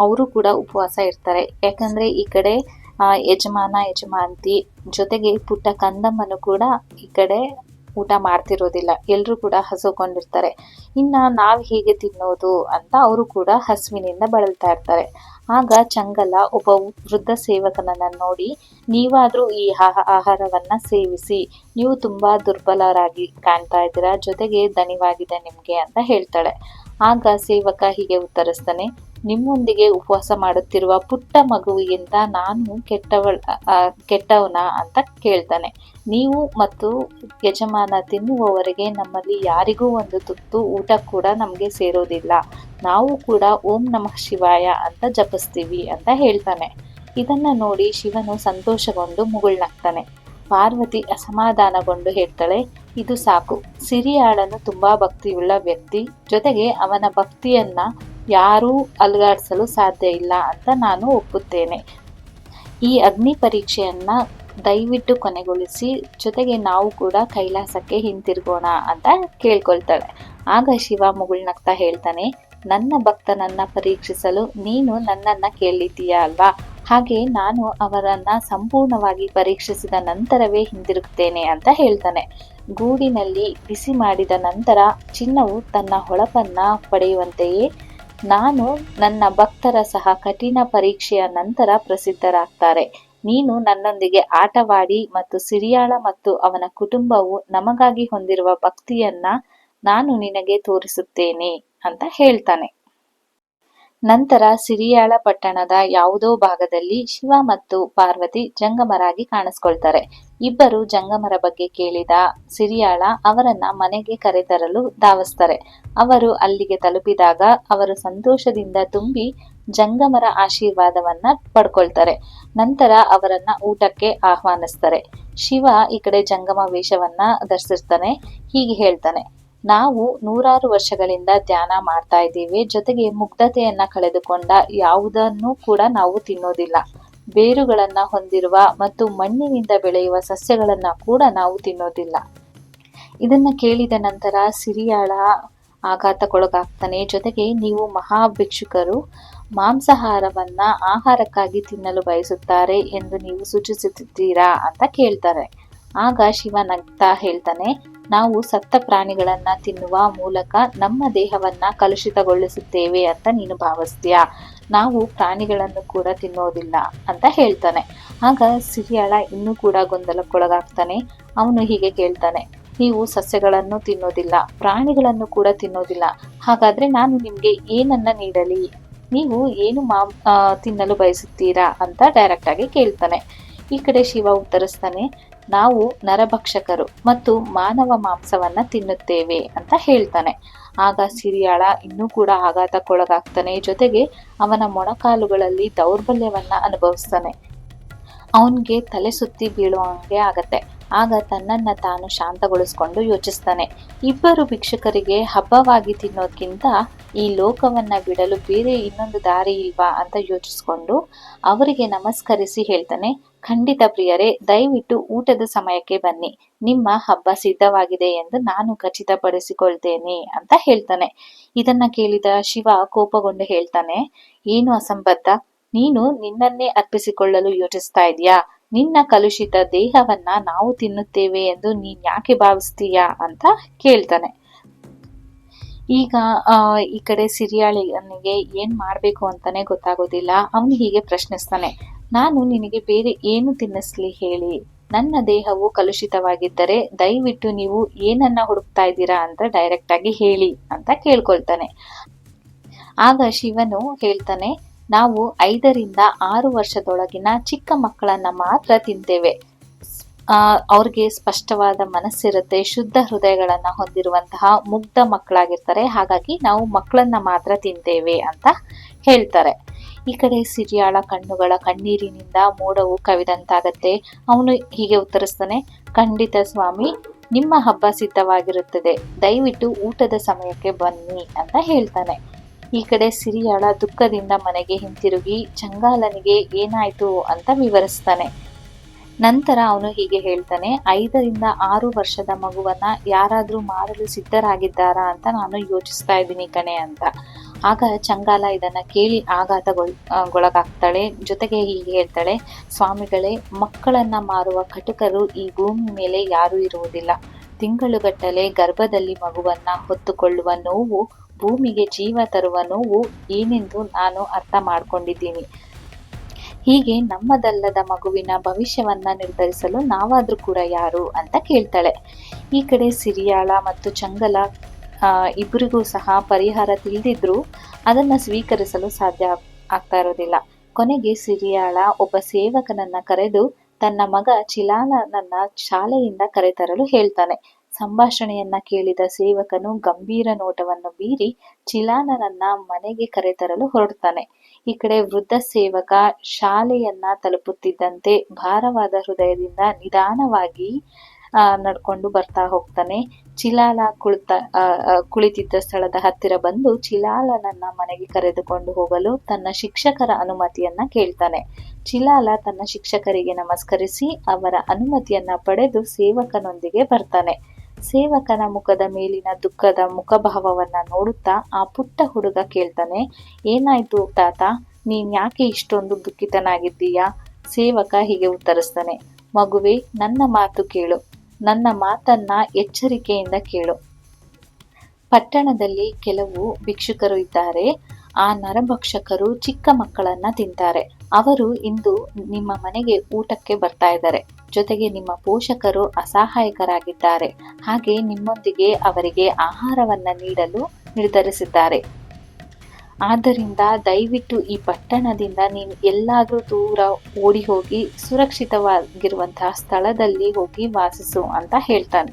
ಅವರು ಕೂಡ ಉಪವಾಸ ಇರ್ತಾರೆ. ಯಾಕಂದ್ರೆ ಈ ಕಡೆ ಯಜಮಾನ ಯಜಮಾಂತಿ ಜೊತೆಗೆ ಪುಟ್ಟ ಕಂದಮ್ಮನು ಕೂಡ ಈ ಕಡೆ ಊಟ ಮಾಡ್ತಿರೋದಿಲ್ಲ. ಎಲ್ಲರೂ ಕೂಡ ಹಸುಕೊಂಡಿರ್ತಾರೆ. ಇನ್ನ ನಾವು ಹೇಗೆ ತಿನ್ನೋದು ಅಂತ ಅವರು ಕೂಡ ಹಸುವಿನಿಂದ ಬಳಲ್ತಾ ಇರ್ತಾರೆ. ಆಗ ಚಂಗಲ ಒಬ್ಬ ವೃದ್ಧ ಸೇವಕನನ್ನ ನೋಡಿ, ನೀವಾದ್ರೂ ಈ ಆಹ- ಆಹಾರವನ್ನ ಸೇವಿಸಿ. ನೀವು ತುಂಬಾ ದುರ್ಬಲರಾಗಿ ಕಾಣ್ತಾ ಇದ್ದೀರಾ. ಜೊತೆಗೆ ದಣಿವಾಗಿದೆ ನಿಮ್ಗೆ ಅಂತ ಹೇಳ್ತಾಳೆ. ಆಗ ಸೇವಕ ಹೀಗೆ ಉತ್ತರಿಸ್ತಾನೆ, ನಿಮ್ಮೊಂದಿಗೆ ಉಪವಾಸ ಮಾಡುತ್ತಿರುವ ಪುಟ್ಟ ಮಗುವಿಗಿಂತ ನಾನು ಕೆಟ್ಟವಳ ಕೆಟ್ಟವನ ಅಂತ ಕೇಳ್ತಾನೆ. ನೀವು ಮತ್ತು ಯಜಮಾನ ತಿನ್ನುವವರೆಗೆ ನಮ್ಮಲ್ಲಿ ಯಾರಿಗೂ ಒಂದು ತುತ್ತು ಊಟ ಕೂಡ ನಮಗೆ ಸೇರೋದಿಲ್ಲ. ನಾವು ಕೂಡ ಓಂ ನಮಃ ಶಿವಾಯ ಅಂತ ಜಪಿಸ್ತೀವಿ ಅಂತ ಹೇಳ್ತಾನೆ. ಇದನ್ನ ನೋಡಿ ಶಿವನು ಸಂತೋಷಗೊಂಡು ಮುಗುಳ್ನಾಗ್ತಾನೆ. ಪಾರ್ವತಿ ಅಸಮಾಧಾನಗೊಂಡು ಹೇಳ್ತಾಳೆ ಇದು ಸಾಕು. ಸಿರಿಯಾಳನು ತುಂಬಾ ಭಕ್ತಿಯುಳ್ಳ ವ್ಯಕ್ತಿ. ಜೊತೆಗೆ ಅವನ ಭಕ್ತಿಯನ್ನ ಯಾರೂ ಅಲುಗಾಡಿಸಲು ಸಾಧ್ಯ ಇಲ್ಲ ಅಂತ ನಾನು ಒಪ್ಪುತ್ತೇನೆ. ಈ ಅಗ್ನಿ ಪರೀಕ್ಷೆಯನ್ನ ದಯವಿಟ್ಟು ಕೊನೆಗೊಳಿಸಿ, ಜೊತೆಗೆ ನಾವು ಕೂಡ ಕೈಲಾಸಕ್ಕೆ ಹಿಂತಿರುಗೋಣ ಅಂತ ಕೇಳ್ಕೊಳ್ತಾಳೆ. ಆಗ ಶಿವ ಮುಗುಳ್ನಗ್ತಾ ಹೇಳ್ತಾನೆ, ನನ್ನ ಭಕ್ತನನ್ನ ಪರೀಕ್ಷಿಸಲು ನೀನು ನನ್ನನ್ನ ಕೇಳಿದ್ದೀಯಾ ಅಲ್ವಾ? ಹಾಗೆ ನಾನು ಅವರನ್ನ ಸಂಪೂರ್ಣವಾಗಿ ಪರೀಕ್ಷಿಸಿದ ನಂತರವೇ ಹಿಂದಿರುಗುತ್ತೇನೆ ಅಂತ ಹೇಳ್ತಾನೆ. ಗೂಡಿನಲ್ಲಿ ಬಿಸಿ ಮಾಡಿದ ನಂತರ ಚಿನ್ನವು ತನ್ನ ಹೊಳಪನ್ನ ಪಡೆಯುವಂತೆಯೇ ನಾನು ನನ್ನ ಭಕ್ತರ ಸಹ ಕಠಿಣ ಪರೀಕ್ಷೆಯ ನಂತರ ಪ್ರಸಿದ್ಧರಾಗ್ತಾರೆ. ನೀನು ನನ್ನೊಂದಿಗೆ ಆಟವಾಡಿ ಮತ್ತು ಸಿರಿಯಾಳ ಮತ್ತು ಅವನ ಕುಟುಂಬವು ನಮಗಾಗಿ ಹೊಂದಿರುವ ಭಕ್ತಿಯನ್ನ ನಾನು ನಿನಗೆ ತೋರಿಸುತ್ತೇನೆ ಅಂತ ಹೇಳ್ತಾನೆ. ನಂತರ ಸಿರಿಯಾಳ ಪಟ್ಟಣದ ಯಾವುದೋ ಭಾಗದಲ್ಲಿ ಶಿವ ಮತ್ತು ಪಾರ್ವತಿ ಜಂಗಮರಾಗಿ ಕಾಣಿಸ್ಕೊಳ್ತಾರೆ. ಇಬ್ಬರು ಜಂಗಮರ ಬಗ್ಗೆ ಕೇಳಿದ ಸಿರಿಯಾಳ ಅವರನ್ನ ಮನೆಗೆ ಕರೆತರಲು ಧಾವಿಸ್ತಾರೆ. ಅವರು ಅಲ್ಲಿಗೆ ತಲುಪಿದಾಗ ಅವರು ಸಂತೋಷದಿಂದ ತುಂಬಿ ಜಂಗಮರ ಆಶೀರ್ವಾದವನ್ನ ಪಡ್ಕೊಳ್ತಾರೆ. ನಂತರ ಅವರನ್ನ ಊಟಕ್ಕೆ ಆಹ್ವಾನಿಸ್ತಾರೆ. ಶಿವ ಈ ಕಡೆ ಜಂಗಮ ವೇಷವನ್ನ ಧರಿಸಿರ್ತಾನೆ, ಹೀಗೆ ಹೇಳ್ತಾನೆ. ನಾವು ನೂರಾರು ವರ್ಷಗಳಿಂದ ಧ್ಯಾನ ಮಾಡ್ತಾ ಇದ್ದೀವಿ. ಜೊತೆಗೆ ಮುಗ್ಧತೆಯನ್ನ ಕಳೆದುಕೊಂಡ ಯಾವುದನ್ನು ಕೂಡ ನಾವು ತಿನ್ನೋದಿಲ್ಲ. ಬೇರುಗಳನ್ನ ಹೊಂದಿರುವ ಮತ್ತು ಮಣ್ಣಿನಿಂದ ಬೆಳೆಯುವ ಸಸ್ಯಗಳನ್ನ ಕೂಡ ನಾವು ತಿನ್ನೋದಿಲ್ಲ. ಇದನ್ನ ಕೇಳಿದ ನಂತರ ಸಿರಿಯಾಳ ಆಘಾತಕ್ಕೊಳಗಾಗ್ತಾನೆ. ಜೊತೆಗೆ ನೀವು ಮಹಾಭಿಕ್ಷುಕರು, ಮಾಂಸಾಹಾರವನ್ನ ಆಹಾರಕ್ಕಾಗಿ ತಿನ್ನಲು ಬಯಸುತ್ತಾರೆ ಎಂದು ನೀವು ಸೂಚಿಸುತ್ತಿದ್ದೀರಾ ಅಂತ ಕೇಳ್ತಾರೆ. ಆಗ ಶಿವ ನಗ್ತಾ ಹೇಳ್ತಾನೆ, ನಾವು ಸತ್ತ ಪ್ರಾಣಿಗಳನ್ನ ತಿನ್ನುವ ಮೂಲಕ ನಮ್ಮ ದೇಹವನ್ನ ಕಲುಷಿತಗೊಳಿಸುತ್ತೇವೆ ಅಂತ ನೀನು ಭಾವಿಸ್ತೀಯ. ನಾವು ಪ್ರಾಣಿಗಳನ್ನು ಕೂಡ ತಿನ್ನೋದಿಲ್ಲ ಅಂತ ಹೇಳ್ತಾನೆ. ಆಗ ಸಿರಿಯಾಳ ಇನ್ನೂ ಕೂಡ ಗೊಂದಲಕ್ಕೊಳಗಾಗ್ತಾನೆ. ಅವನು ಹೀಗೆ ಕೇಳ್ತಾನೆ, ನೀವು ಸಸ್ಯಗಳನ್ನು ತಿನ್ನೋದಿಲ್ಲ, ಪ್ರಾಣಿಗಳನ್ನು ಕೂಡ ತಿನ್ನೋದಿಲ್ಲ. ಹಾಗಾದ್ರೆ ನಾನು ನಿಮ್ಗೆ ಏನನ್ನ ನೀಡಲಿ? ನೀವು ಏನು ಮಾ ತಿನ್ನಲು ಬಯಸುತ್ತೀರಾ ಅಂತ ಡೈರೆಕ್ಟ್ ಆಗಿ ಕೇಳ್ತಾನೆ. ಈ ಕಡೆ ಶಿವ ಉತ್ತರಿಸ್ತಾನೆ ನಾವು ನರಭಕ್ಷಕರು ಮತ್ತು ಮಾನವ ಮಾಂಸವನ್ನ ತಿನ್ನುತ್ತೇವೆ ಅಂತ ಹೇಳ್ತಾನೆ. ಆಗ ಸಿರಿಯಾಳ ಇನ್ನೂ ಕೂಡ ಆಘಾತಕ್ಕೊಳಗಾಗ್ತಾನೆ. ಜೊತೆಗೆ ಅವನ ಮೊಣಕಾಲುಗಳಲ್ಲಿ ದೌರ್ಬಲ್ಯವನ್ನ ಅನುಭವಿಸ್ತಾನೆ. ಅವನಿಗೆ ತಲೆ ಸುತ್ತಿ ಬೀಳುವಂಗೆ ಆಗತ್ತೆ. ಆಗ ತನ್ನನ್ನ ತಾನು ಶಾಂತಗೊಳಿಸ್ಕೊಂಡು ಯೋಚಿಸ್ತಾನೆ. ಇಬ್ಬರು ಭಿಕ್ಷುಕರಿಗೆ ಹಬ್ಬವಾಗಿ ತಿನ್ನೋದ್ಕಿಂತ ಈ ಲೋಕವನ್ನ ಬಿಡಲು ಬೇರೆ ಇನ್ನೊಂದು ದಾರಿ ಇಲ್ವಾ ಅಂತ ಯೋಚಿಸ್ಕೊಂಡು ಅವರಿಗೆ ನಮಸ್ಕರಿಸಿ ಹೇಳ್ತಾನೆ, ಖಂಡಿತ ಪ್ರಿಯರೇ, ದಯವಿಟ್ಟು ಊಟದ ಸಮಯಕ್ಕೆ ಬನ್ನಿ. ನಿಮ್ಮ ಹಬ್ಬ ಸಿದ್ಧವಾಗಿದೆ ಎಂದು ನಾನು ಖಚಿತಪಡಿಸಿಕೊಳ್ತೇನೆ ಅಂತ ಹೇಳ್ತಾನೆ. ಇದನ್ನ ಕೇಳಿದ ಶಿವ ಕೋಪಗೊಂಡು ಹೇಳ್ತಾನೆ, ಏನು ಅಸಂಬದ್ಧ? ನೀನು ನಿನ್ನನ್ನೇ ಅರ್ಪಿಸಿಕೊಳ್ಳಲು ಯೋಚಿಸ್ತಾ ಇದೀಯಾ ನಿನ್ನ ಕಲುಷಿತ ದೇಹವನ್ನ ನಾವು ತಿನ್ನುತ್ತೇವೆ ಎಂದು ನೀನ್ ಯಾಕೆ ಭಾವಿಸ್ತೀಯಾ ಅಂತ ಕೇಳ್ತಾನೆ. ಈಗ ಈ ಕಡೆ ಸಿರಿಯಾಳಿಗೆ ಏನ್ ಮಾಡ್ಬೇಕು ಅಂತಾನೆ ಗೊತ್ತಾಗೋದಿಲ್ಲ. ಅವನು ಹೀಗೆ ಪ್ರಶ್ನಿಸ್ತಾನೆ. ನಾನು ನಿನಗೆ ಬೇರೆ ಏನು ತಿನ್ನಿಸ್ಲಿ ಹೇಳಿ. ನನ್ನ ದೇಹವು ಕಲುಷಿತವಾಗಿದ್ದರೆ ದಯವಿಟ್ಟು ನೀವು ಏನನ್ನ ಹುಡುಕ್ತಾ ಇದ್ದೀರಾ ಅಂತ ಡೈರೆಕ್ಟ್ ಆಗಿ ಹೇಳಿ ಅಂತ ಕೇಳ್ಕೊಳ್ತಾನೆ. ಆಗ ಶಿವನು ಹೇಳ್ತಾನೆ ನಾವು ಐದರಿಂದ ಆರು ವರ್ಷದೊಳಗಿನ ಚಿಕ್ಕ ಮಕ್ಕಳನ್ನ ಮಾತ್ರ ತಿಂತೇವೆ. ಅವ್ರಿಗೆ ಸ್ಪಷ್ಟವಾದ ಮನಸ್ಸಿರುತ್ತೆ, ಶುದ್ಧ ಹೃದಯಗಳನ್ನ ಹೊಂದಿರುವಂತಹ ಮುಗ್ಧ ಮಕ್ಕಳಾಗಿರ್ತಾರೆ. ಹಾಗಾಗಿ ನಾವು ಮಕ್ಕಳನ್ನ ಮಾತ್ರ ತಿಂತೇವೆ ಅಂತ ಹೇಳ್ತಾರೆ. ಈ ಕಡೆ ಸಿರಿಯಾಳ ಕಣ್ಣುಗಳ ಕಣ್ಣೀರಿನಿಂದ ಮೋಡವು ಕವಿದಂತಾಗತ್ತೆ. ಅವನು ಹೀಗೆ ಉತ್ತರಿಸ್ತಾನೆ, ಖಂಡಿತ ಸ್ವಾಮಿ, ನಿಮ್ಮ ಹಬ್ಬ ಸಿದ್ಧವಾಗಿರುತ್ತದೆ. ದಯವಿಟ್ಟು ಊಟದ ಸಮಯಕ್ಕೆ ಬನ್ನಿ ಅಂತ ಹೇಳ್ತಾನೆ. ಈ ಕಡೆ ಸಿರಿಯಾಳ ದುಃಖದಿಂದ ಮನೆಗೆ ಹಿಂತಿರುಗಿ ಚಂಗಾಲನಿಗೆ ಏನಾಯ್ತು ಅಂತ ವಿವರಿಸ್ತಾನೆ. ನಂತರ ಅವನು ಹೀಗೆ ಹೇಳ್ತಾನೆ, ಐದರಿಂದ ಆರು ವರ್ಷದ ಮಗುವನ್ನ ಯಾರಾದರೂ ಮಾರಲು ಸಿದ್ಧರಾಗಿದ್ದಾರಾ ಅಂತ ನಾನು ಯೋಚಿಸ್ತಾ ಇದ್ದೀನಿ ಕಣೆ ಅಂತ. ಆಗ ಚಂಗಾಲ ಇದನ್ನ ಕೇಳಿ ಆಘಾತಗೊಳ್ ಗೊಳಗಾಗ್ತಾಳೆ. ಜೊತೆಗೆ ಹೀಗೆ ಹೇಳ್ತಾಳೆ, ಸ್ವಾಮಿಗಳೇ, ಮಕ್ಕಳನ್ನ ಮಾರುವ ಕಟುಕರು ಈ ಭೂಮಿ ಮೇಲೆ ಯಾರೂ ಇರುವುದಿಲ್ಲ. ತಿಂಗಳುಗಟ್ಟಲೆ ಗರ್ಭದಲ್ಲಿ ಮಗುವನ್ನ ಹೊತ್ತುಕೊಳ್ಳುವ ನೋವು ಭೂಮಿಗೆ ಜೀವ ತರುವ ನೋವು ಏನೆಂದು ನಾನು ಅರ್ಥ ಮಾಡ್ಕೊಂಡಿದ್ದೀನಿ. ಹೀಗೆ ನಮ್ಮದಲ್ಲದ ಮಗುವಿನ ಭವಿಷ್ಯವನ್ನ ನಿರ್ಧರಿಸಲು ನಾವಾದ್ರೂ ಕೂಡ ಯಾರು ಅಂತ ಕೇಳ್ತಾಳೆ. ಈ ಕಡೆ ಸಿರಿಯಾಳ ಮತ್ತು ಚಂಗಲ ಇಬ್ಬರಿಗೂ ಸಹ ಪರಿಹಾರ ತಿಳಿದಿದ್ರು ಅದನ್ನ ಸ್ವೀಕರಿಸಲು ಸಾಧ್ಯ ಆಗ್- ಆಗ್ತಾ ಇರೋದಿಲ್ಲ. ಕೊನೆಗೆ ಸಿರಿಯಾಳ ಒಬ್ಬ ಸೇವಕನನ್ನ ಕರೆದು ತನ್ನ ಮಗ ಚಿಲಾಲನನ್ನ ಶಾಲೆಯಿಂದ ಕರೆತರಲು ಹೇಳ್ತಾನೆ. ಸಂಭಾಷಣೆಯನ್ನ ಕೇಳಿದ ಸೇವಕನು ಗಂಭೀರ ನೋಟವನ್ನು ಬೀರಿ ಚಿಲಾನನನ್ನ ಮನೆಗೆ ಕರೆತರಲು ಹೊರಡ್ತಾನೆ ಈ ಕಡೆ ವೃದ್ಧ ಸೇವಕ ಶಾಲೆಯನ್ನ ತಲುಪುತ್ತಿದ್ದಂತೆ ಭಾರವಾದ ಹೃದಯದಿಂದ ನಿಧಾನವಾಗಿ ಆ, ನಡ್ಕೊಂಡು ಬರ್ತಾ ಹೋಗ್ತಾನೆ. ಚಿಲಾಲ ಕುಳಿತ ಕುಳಿತಿದ್ದ ಸ್ಥಳದ ಹತ್ತಿರ ಬಂದು ಚಿಲಾಲನನ್ನ ಮನೆಗೆ ಕರೆದುಕೊಂಡು ಹೋಗಲು ತನ್ನ ಶಿಕ್ಷಕರ ಅನುಮತಿಯನ್ನ ಕೇಳ್ತಾನೆ. ಚಿಲಾಲ ತನ್ನ ಶಿಕ್ಷಕರಿಗೆ ನಮಸ್ಕರಿಸಿ ಅವರ ಅನುಮತಿಯನ್ನ ಪಡೆದು ಸೇವಕನೊಂದಿಗೆ ಬರ್ತಾನೆ. ಸೇವಕನ ಮುಖದ ಮೇಲಿನ ದುಃಖದ ಮುಖಭಾವವನ್ನ ನೋಡುತ್ತಾ ಆ ಪುಟ್ಟ ಹುಡುಗ ಕೇಳ್ತಾನೆ, ಏನಾಯ್ತು ತಾತ? ನೀನ್ ಯಾಕೆ ಇಷ್ಟೊಂದು ದುಃಖಿತನಾಗಿದ್ದೀಯಾ? ಸೇವಕ ಹೀಗೆ ಉತ್ತರಿಸ್ತಾನೆ, ಮಗುವೆ, ನನ್ನ ಮಾತು ಕೇಳು. ನನ್ನ ಮಾತನ್ನ ಎಚ್ಚರಿಕೆಯಿಂದ ಕೇಳು. ಪಟ್ಟಣದಲ್ಲಿ ಕೆಲವು ಭಿಕ್ಷುಕರು ಇದ್ದಾರೆ. ಆ ನರಭಕ್ಷಕರು ಚಿಕ್ಕ ಮಕ್ಕಳನ್ನ ತಿಂತಾರೆ. ಅವರು ಇಂದು ನಿಮ್ಮ ಮನೆಗೆ ಊಟಕ್ಕೆ ಬರ್ತಾ ಇದ್ದಾರೆ. ಜೊತೆಗೆ ನಿಮ್ಮ ಪೋಷಕರು ಅಸಹಾಯಕರಾಗಿದ್ದಾರೆ. ಹಾಗೆ ನಿಮ್ಮೊಂದಿಗೆ ಅವರಿಗೆ ಆಹಾರವನ್ನು ನೀಡಲು ನಿರ್ಧರಿಸಿದ್ದಾರೆ. ಆದ್ದರಿಂದ ದಯವಿಟ್ಟು ಈ ಪಟ್ಟಣದಿಂದ ನೀವು ಎಲ್ಲಾದರೂ ದೂರ ಓಡಿ ಹೋಗಿ ಸುರಕ್ಷಿತವಾಗಿರುವಂತಹ ಸ್ಥಳದಲ್ಲಿ ಹೋಗಿ ವಾಸಿಸು ಅಂತ ಹೇಳ್ತಾನೆ.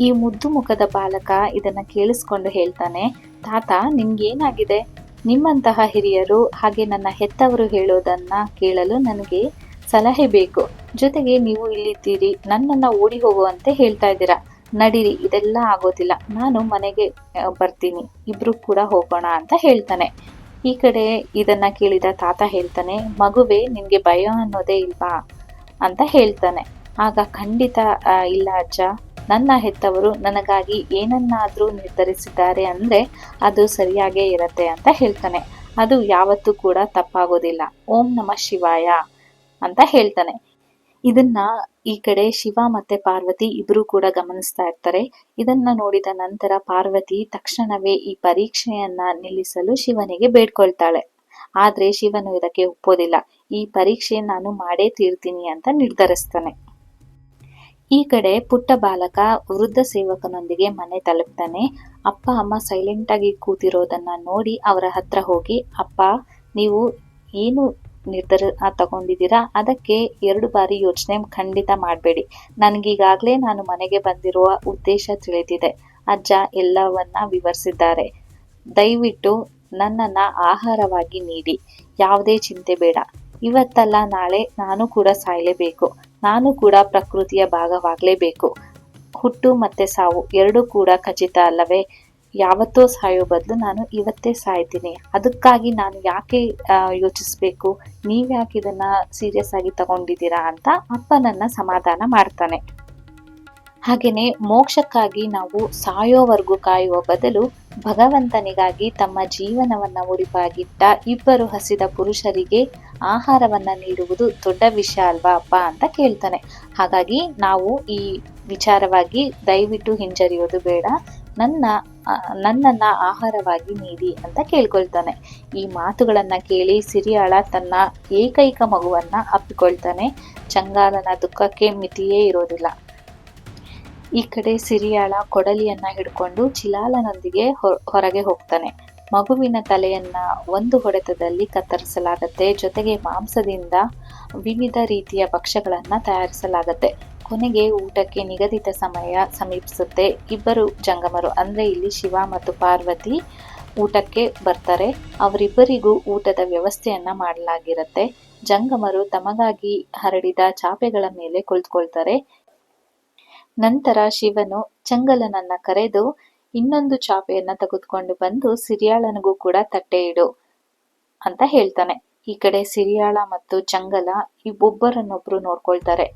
ಈ ಮುದ್ದು ಮುಖದ ಬಾಲಕ ಇದನ್ನು ಕೇಳಿಸ್ಕೊಂಡು ಹೇಳ್ತಾನೆ, ತಾತ, ನಿಮ್ಗೇನಾಗಿದೆ? ನಿಮ್ಮಂತಹ ಹಿರಿಯರು ಹಾಗೆ ನನ್ನ ಹೆತ್ತವರು ಹೇಳೋದನ್ನು ಕೇಳಲು ನನಗೆ ಸಲಹೆ ಬೇಕು. ಜೊತೆಗೆ ನೀವು ಇಲ್ಲಿದ್ದೀರಿ, ನನ್ನನ್ನ ಓಡಿ ಹೋಗುವಂತೆ ಹೇಳ್ತಾ ಇದ್ದೀರಾ. ನಡೀರಿ, ಇದೆಲ್ಲ ಆಗೋದಿಲ್ಲ. ನಾನು ಮನೆಗೆ ಬರ್ತೀನಿ. ಇಬ್ರು ಕೂಡ ಹೋಗೋಣ ಅಂತ ಹೇಳ್ತಾನೆ. ಈ ಕಡೆ ಇದನ್ನ ಕೇಳಿದ ತಾತ ಹೇಳ್ತಾನೆ, ಮಗುವೆ ನಿಮಗೆ ಭಯ ಅನ್ನೋದೇ ಇಲ್ವಾ? ಅಂತ ಹೇಳ್ತಾನೆ. ಆಗ, ಖಂಡಿತ ಇಲ್ಲ ಅಜ್ಜ. ನನ್ನ ಹೆತ್ತವರು ನನಗಾಗಿ ಏನನ್ನಾದರೂ ನಿರ್ಧರಿಸಿದ್ದಾರೆ ಅಂದ್ರೆ ಅದು ಸರಿಯಾಗೇ ಇರತ್ತೆ ಅಂತ ಹೇಳ್ತಾನೆ. ಅದು ಯಾವತ್ತೂ ಕೂಡ ತಪ್ಪಾಗೋದಿಲ್ಲ. ಓಂ ನಮ ಶಿವಾಯ. ಅಂತ ಹೇಳ್ತಾನೆ. ಇದನ್ನ ಈ ಕಡೆ ಶಿವ ಮತ್ತೆ ಪಾರ್ವತಿ ಇಬ್ರು ಕೂಡ ಗಮನಿಸ್ತಾ ಇರ್ತಾರೆ. ಇದನ್ನ ನೋಡಿದ ನಂತರ ಪಾರ್ವತಿ ತಕ್ಷಣವೇ ಈ ಪರೀಕ್ಷೆಯನ್ನ ನಿಲ್ಲಿಸಲು ಶಿವನಿಗೆ ಬೇಡ್ಕೊಳ್ತಾಳೆ. ಆದ್ರೆ ಶಿವನು ಇದಕ್ಕೆ ಒಪ್ಪೋದಿಲ್ಲ. ಈ ಪರೀಕ್ಷೆ ನಾನು ಮಾಡೇ ತೀರ್ತೀನಿ ಅಂತ ನಿರ್ಧರಿಸ್ತಾನೆ. ಈ ಕಡೆ ಪುಟ್ಟ ಬಾಲಕ ವೃದ್ಧ ಸೇವಕನೊಂದಿಗೆ ಮನೆ ತಲುಪ್ತಾನೆ. ಅಪ್ಪ, ಅಮ್ಮ ಸೈಲೆಂಟ್ ಆಗಿ ಕೂತಿರೋದನ್ನ ನೋಡಿ ಅವರ ಹತ್ರ ಹೋಗಿ, ಅಪ್ಪ, ನೀವು ಏನು ನಿರ್ಧಾರ ತಗೊಂಡಿದ್ದೀರಾ? ಅದಕ್ಕೆ ಎರಡು ಬಾರಿ ಯೋಚನೆ ಖಂಡಿತ ಮಾಡಬೇಡಿ. ನನಗೀಗಾಗಲೇ ನಾನು ಮನೆಗೆ ಬಂದಿರುವ ಉದ್ದೇಶ ತಿಳಿದಿದೆ. ಅಜ್ಜ ಎಲ್ಲವನ್ನ ವಿವರಿಸಿದ್ದಾರೆ. ದಯವಿಟ್ಟು ನನ್ನನ್ನು ಆಹಾರವಾಗಿ ನೀಡಿ. ಯಾವುದೇ ಚಿಂತೆ ಬೇಡ. ಇವತ್ತಲ್ಲ, ನಾಳೆ ನಾನು ಕೂಡ ಸಾಯಲೇಬೇಕು. ನಾನು ಕೂಡ ಪ್ರಕೃತಿಯ ಭಾಗವಾಗಲೇಬೇಕು. ಹುಟ್ಟು ಮತ್ತೆ ಸಾವು ಎರಡೂ ಕೂಡ ಖಚಿತ ಅಲ್ಲವೇ? ಯಾವತ್ತೋ ಸಾಯೋ ಬದಲು ನಾನು ಇವತ್ತೇ ಸಾಯ್ತೀನಿ. ಅದಕ್ಕಾಗಿ ನಾನು ಯಾಕೆ ಯೋಚಿಸ್ಬೇಕು? ನೀವ್ಯಾಕೆ ಇದನ್ನ ಸೀರಿಯಸ್ ಆಗಿ ತಗೊಂಡಿದ್ದೀರಾ ಅಂತ ಅಪ್ಪನನ್ನ ಸಮಾಧಾನ ಮಾಡ್ತಾನೆ. ಹಾಗೇನೆ ಮೋಕ್ಷಕ್ಕಾಗಿ ನಾವು ಸಾಯೋವರೆಗೂ ಕಾಯುವ ಬದಲು ಭಗವಂತನಿಗಾಗಿ ತಮ್ಮ ಜೀವನವನ್ನ ಉಡಿಪಾಗಿಟ್ಟ ಇಬ್ಬರು ಹಸಿದ ಪುರುಷರಿಗೆ ಆಹಾರವನ್ನ ನೀಡುವುದು ದೊಡ್ಡ ವಿಷಯ ಅಲ್ವಾ ಅಪ್ಪ ಅಂತ ಕೇಳ್ತಾನೆ. ಹಾಗಾಗಿ ನಾವು ಈ ವಿಚಾರವಾಗಿ ದಯವಿಟ್ಟು ಹಿಂಜರಿಯೋದು ಬೇಡ. ನನ್ನ ನನ್ನನ್ನು ಆಹಾರವಾಗಿ ನೀಡಿ ಅಂತ ಕೇಳ್ಕೊಳ್ತಾನೆ. ಈ ಮಾತುಗಳನ್ನು ಕೇಳಿ ಸಿರಿಯಾಳ ತನ್ನ ಏಕೈಕ ಮಗುವನ್ನ ಅಪ್ಪಿಕೊಳ್ತಾನೆ. ಚಂಗಾಲನ ದುಃಖಕ್ಕೆ ಮಿತಿಯೇ ಇರೋದಿಲ್ಲ. ಈ ಕಡೆ ಸಿರಿಯಾಳ ಕೊಡಲಿಯನ್ನ ಹಿಡ್ಕೊಂಡು ಚಿಲಾಲನೊಂದಿಗೆ ಹೊರಗೆ ಹೋಗ್ತಾನೆ. ಮಗುವಿನ ತಲೆಯನ್ನ ಒಂದು ಹೊಡೆತದಲ್ಲಿ ಕತ್ತರಿಸಲಾಗತ್ತೆ. ಜೊತೆಗೆ ಮಾಂಸದಿಂದ ವಿವಿಧ ರೀತಿಯ ಭಕ್ಷ್ಯಗಳನ್ನು ತಯಾರಿಸಲಾಗತ್ತೆ. ಕೊನೆಗೆ ಊಟಕ್ಕೆ ನಿಗದಿತ ಸಮಯ ಸಮೀಪಿಸುತ್ತೆ. ಇಬ್ಬರು ಜಂಗಮರು, ಅಂದ್ರೆ ಇಲ್ಲಿ ಶಿವ ಮತ್ತು ಪಾರ್ವತಿ ಊಟಕ್ಕೆ ಬರ್ತಾರೆ. ಅವರಿಬ್ಬರಿಗೂ ಊಟದ ವ್ಯವಸ್ಥೆಯನ್ನ ಮಾಡಲಾಗಿರುತ್ತೆ. ಜಂಗಮರು ತಮಗಾಗಿ ಹರಡಿದ ಚಾಪೆಗಳ ಮೇಲೆ ಕುಳಿತುಕೊಳ್ತಾರೆ. ನಂತರ ಶಿವನು ಚಂಗಲನನ್ನ ಕರೆದು ಇನ್ನೊಂದು ಚಾಪೆಯನ್ನ ತೆಗೆದುಕೊಂಡು ಬಂದು ಸಿರಿಯಾಳನಿಗೂ ಕೂಡ ತಟ್ಟೆ ಇಡು ಅಂತ ಹೇಳ್ತಾನೆ. ಈ ಕಡೆ ಸಿರಿಯಾಳ ಮತ್ತು ಚಂಗಲ ಇಬ್ಬೊಬ್ಬರನ್ನೊಬ್ರು ನೋಡ್ಕೊಳ್ತಾರೆ.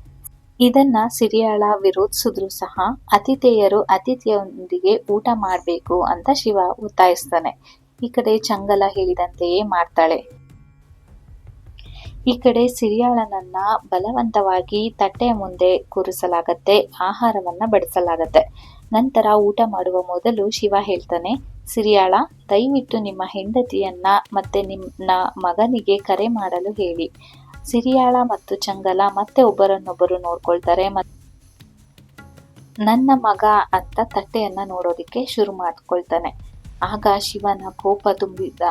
ಇದನ್ನ ಸಿರಿಯಾಳ ವಿರೋಧಿಸಿದ್ರು ಸಹ ಅತಿಥೇಯರು ಅತಿಥಿಯೊಂದಿಗೆ ಊಟ ಮಾಡಬೇಕು ಅಂತ ಶಿವ ಒತ್ತಾಯಿಸ್ತಾನೆ. ಈ ಕಡೆ ಚಂಗಲ ಹೇಳಿದಂತೆಯೇ ಮಾಡ್ತಾಳೆ. ಈ ಕಡೆ ಸಿರಿಯಾಳನನ್ನ ಬಲವಂತವಾಗಿ ತಟ್ಟೆಯ ಮುಂದೆ ಕೂರಿಸಲಾಗತ್ತೆ, ಆಹಾರವನ್ನ ಬಡಿಸಲಾಗತ್ತೆ. ನಂತರ ಊಟ ಮಾಡುವ ಮೊದಲು ಶಿವ ಹೇಳ್ತಾನೆ, ಸಿರಿಯಾಳ, ದಯವಿಟ್ಟು ನಿಮ್ಮ ಹೆಂಡತಿಯನ್ನ ಮತ್ತೆ ನಿಮ್ಮ ಮಗನಿಗೆ ಕರೆ ಮಾಡಲು ಹೇಳಿ. ಸಿರಿಯಾಳ ಮತ್ತು ಚಂಗಲ ಮತ್ತೆ ಒಬ್ಬರನ್ನೊಬ್ಬರು ನೋಡ್ಕೊಳ್ತಾರೆ ನನ್ನ ಮಗ ಅಂತ ತಟ್ಟೆಯನ್ನ ನೋಡೋದಿಕ್ಕೆ ಶುರು ಮಾಡ್ಕೊಳ್ತಾನೆ. ಆಗ ಶಿವನ ಕೋಪ ತುಂಬಿದ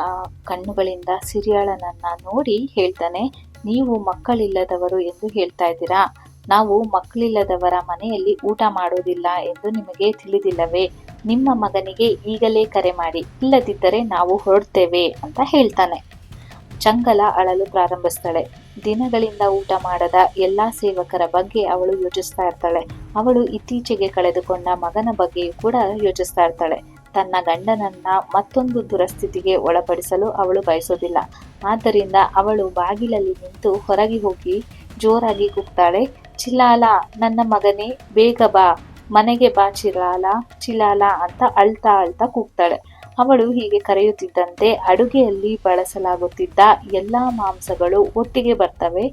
ಕಣ್ಣುಗಳಿಂದ ಸಿರಿಯಾಳನನ್ನ ನೋಡಿ ಹೇಳ್ತಾನೆ, ನೀವು ಮಕ್ಕಳಿಲ್ಲದವರು ಎಂದು ಹೇಳ್ತಾ ಇದ್ದೀರಾ? ನಾವು ಮಕ್ಕಳಿಲ್ಲದವರ ಮನೆಯಲ್ಲಿ ಊಟ ಮಾಡೋದಿಲ್ಲ ಎಂದು ನಿಮಗೆ ತಿಳಿದಿಲ್ಲವೇ? ನಿಮ್ಮ ಮಗನಿಗೆ ಈಗಲೇ ಕರೆ ಮಾಡಿ, ಇಲ್ಲದಿದ್ದರೆ ನಾವು ಹೊರಡ್ತೇವೆ, ಅಂತ ಹೇಳ್ತಾನೆ. ಚಂಗಲ ಅಳಲು ಪ್ರಾರಂಭಿಸ್ತಾಳೆ. ದಿನಗಳಿಂದ ಊಟ ಮಾಡದ ಎಲ್ಲಾ ಸೇವಕರ ಬಗ್ಗೆ ಅವಳು ಯೋಚಿಸ್ತಾ ಇರ್ತಾಳೆ. ಅವಳು ಇತ್ತೀಚೆಗೆ ಕಳೆದುಕೊಂಡ ಮಗನ ಬಗ್ಗೆಯೂ ಕೂಡ ಯೋಚಿಸ್ತಾ ಇರ್ತಾಳೆ. ತನ್ನ ಗಂಡನನ್ನ ಮತ್ತೊಂದು ದುರಸ್ಥಿತಿಗೆ ಒಳಪಡಿಸಲು ಅವಳು ಬಯಸೋದಿಲ್ಲ. ಆದ್ದರಿಂದ ಅವಳು ಬಾಗಿಲಲ್ಲಿ ನಿಂತು ಹೊರಗೆ ಹೋಗಿ ಜೋರಾಗಿ ಕೂಗ್ತಾಳೆ. ಚಿಲಾಲ ನನ್ನ ಮಗನೇ, ಬೇಗ ಬಾ. ಮನೆಗೆ ಬಾ ಚಿಲಾಲ ಚಿಲಾಲ ಅಂತ ಅಳ್ತಾ ಅಳ್ತಾ ಕೂಗ್ತಾಳೆ. ಅವಳು ಹೀಗೆ ಕರೆಯುತ್ತಿದ್ದಂತೆ ಅಡುಗೆಯಲ್ಲಿ ಬಳಸಲಾಗುತ್ತಿದ್ದ ಎಲ್ಲಾ ಮಾಂಸಗಳು ಒಟ್ಟಿಗೆ ಬರ್ತವೆ.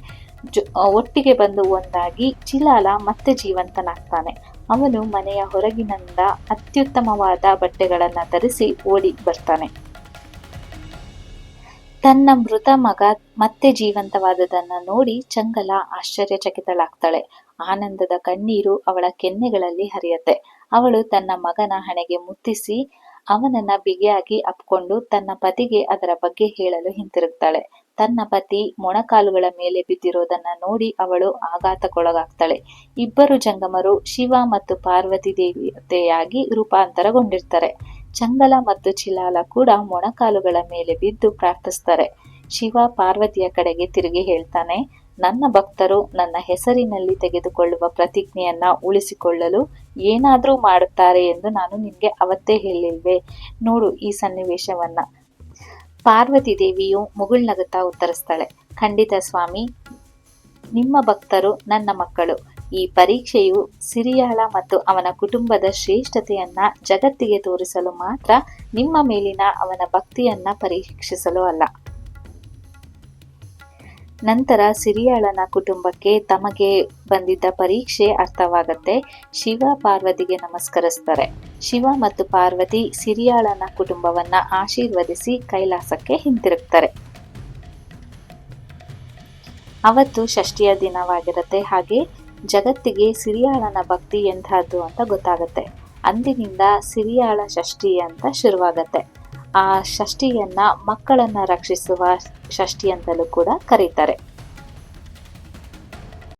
ಒಟ್ಟಿಗೆ ಬಂದು ಒಂದಾಗಿ ಚಿಲಾಲ ಮತ್ತೆ ಜೀವಂತನಾಗ್ತಾನೆ. ಅವನು ಮನೆಯ ಹೊರಗಿನಿಂದ ಅತ್ಯುತ್ತಮವಾದ ಬಟ್ಟೆಗಳನ್ನು ಧರಿಸಿ ಓಡಿ ಬರ್ತಾನೆ. ತನ್ನ ಮೃತ ಮಗ ಮತ್ತೆ ಜೀವಂತವಾದದನ್ನ ನೋಡಿ ಚಂಗಲ ಆಶ್ಚರ್ಯಚಕಿತಳಾಗ್ತಾಳೆ. ಆನಂದದ ಕಣ್ಣೀರು ಅವಳ ಕೆನ್ನೆಗಳಲ್ಲಿ ಹರಿಯತ್ತೆ. ಅವಳು ತನ್ನ ಮಗನ ಹಣೆಗೆ ಮುತ್ತಿಸಿ ಅವನನ್ನ ಬಿಗಿಯಾಗಿ ಅಪ್ಕೊಂಡು ತನ್ನ ಪತಿಗೆ ಅದರ ಬಗ್ಗೆ ಹೇಳಲು ಹಿಂತಿರುಗ್ತಾಳೆ. ತನ್ನ ಪತಿ ಮೊಣಕಾಲುಗಳ ಮೇಲೆ ಬಿದ್ದಿರೋದನ್ನ ನೋಡಿ ಅವಳು ಆಘಾತಕ್ಕೊಳಗಾಗ್ತಾಳೆ. ಇಬ್ಬರು ಜಂಗಮರು ಶಿವ ಮತ್ತು ಪಾರ್ವತಿ ದೇವಿಯತೆಯಾಗಿ ರೂಪಾಂತರಗೊಂಡಿರ್ತಾರೆ. ಚಂಗಲ ಮತ್ತು ಚಿಲಾಲ ಕೂಡ ಮೊಣಕಾಲುಗಳ ಮೇಲೆ ಬಿದ್ದು ಪ್ರಾರ್ಥಿಸ್ತಾರೆ. ಶಿವ ಪಾರ್ವತಿಯ ಕಡೆಗೆ ತಿರುಗಿ ಹೇಳ್ತಾನೆ ನನ್ನ ಭಕ್ತರು ನನ್ನ ಹೆಸರಿನಲ್ಲಿ ತೆಗೆದುಕೊಳ್ಳುವ ಪ್ರತಿಜ್ಞೆಯನ್ನ ಉಳಿಸಿಕೊಳ್ಳಲು ಏನಾದರೂ ಮಾಡುತ್ತಾರೆ ಎಂದು ನಾನು ನಿಮಗೆ ಅವತ್ತೇ ಹೇಳಿಲ್ವೆ? ನೋಡು ಈ ಸನ್ನಿವೇಶವನ್ನ. ಪಾರ್ವತಿ ದೇವಿಯು ಮುಗುಳ್ನಗುತ್ತಾ ಉತ್ತರಿಸ್ತಾಳೆ. ಖಂಡಿತ ಸ್ವಾಮಿ. ನಿಮ್ಮ ಭಕ್ತರು ನನ್ನ ಮಕ್ಕಳು. ಈ ಪರೀಕ್ಷೆಯು ಸಿರಿಯಾಳ ಮತ್ತು ಅವನ ಕುಟುಂಬದ ಶ್ರೇಷ್ಠತೆಯನ್ನ ಜಗತ್ತಿಗೆ ತೋರಿಸಲು ಮಾತ್ರ ನಿಮ್ಮ ಮೇಲಿನ ಅವನ ಭಕ್ತಿಯನ್ನ ಪರೀಕ್ಷಿಸಲು ಅಲ್ಲ. ನಂತರ ಸಿರಿಯಾಳನ ಕುಟುಂಬಕ್ಕೆ ತಮಗೆ ಬಂದಿದ್ದ ಪರೀಕ್ಷೆ ಅರ್ಥವಾಗತ್ತೆ. ಶಿವ ಪಾರ್ವತಿಗೆ ನಮಸ್ಕರಿಸ್ತಾರೆ. ಶಿವ ಮತ್ತು ಪಾರ್ವತಿ ಸಿರಿಯಾಳನ ಕುಟುಂಬವನ್ನ ಆಶೀರ್ವದಿಸಿ ಕೈಲಾಸಕ್ಕೆ ಹಿಂತಿರುಗ್ತಾರೆ. ಅವತ್ತು ಷಷ್ಠಿಯ ದಿನವಾಗಿರುತ್ತೆ. ಹಾಗೆ ಜಗತ್ತಿಗೆ ಸಿರಿಯಾಳನ ಭಕ್ತಿ ಎಂಥದ್ದು ಅಂತ ಗೊತ್ತಾಗತ್ತೆ. ಅಂದಿನಿಂದ ಸಿರಿಯಾಳ ಷಷ್ಠಿ ಅಂತ ಶುರುವಾಗತ್ತೆ. ಆ ಷಷ್ಠಿಯನ್ನ ಮಕ್ಕಳನ್ನ ರಕ್ಷಿಸುವ ಷಷ್ಠಿ ಅಂತಲೂ ಕೂಡ ಕರೀತಾರೆ.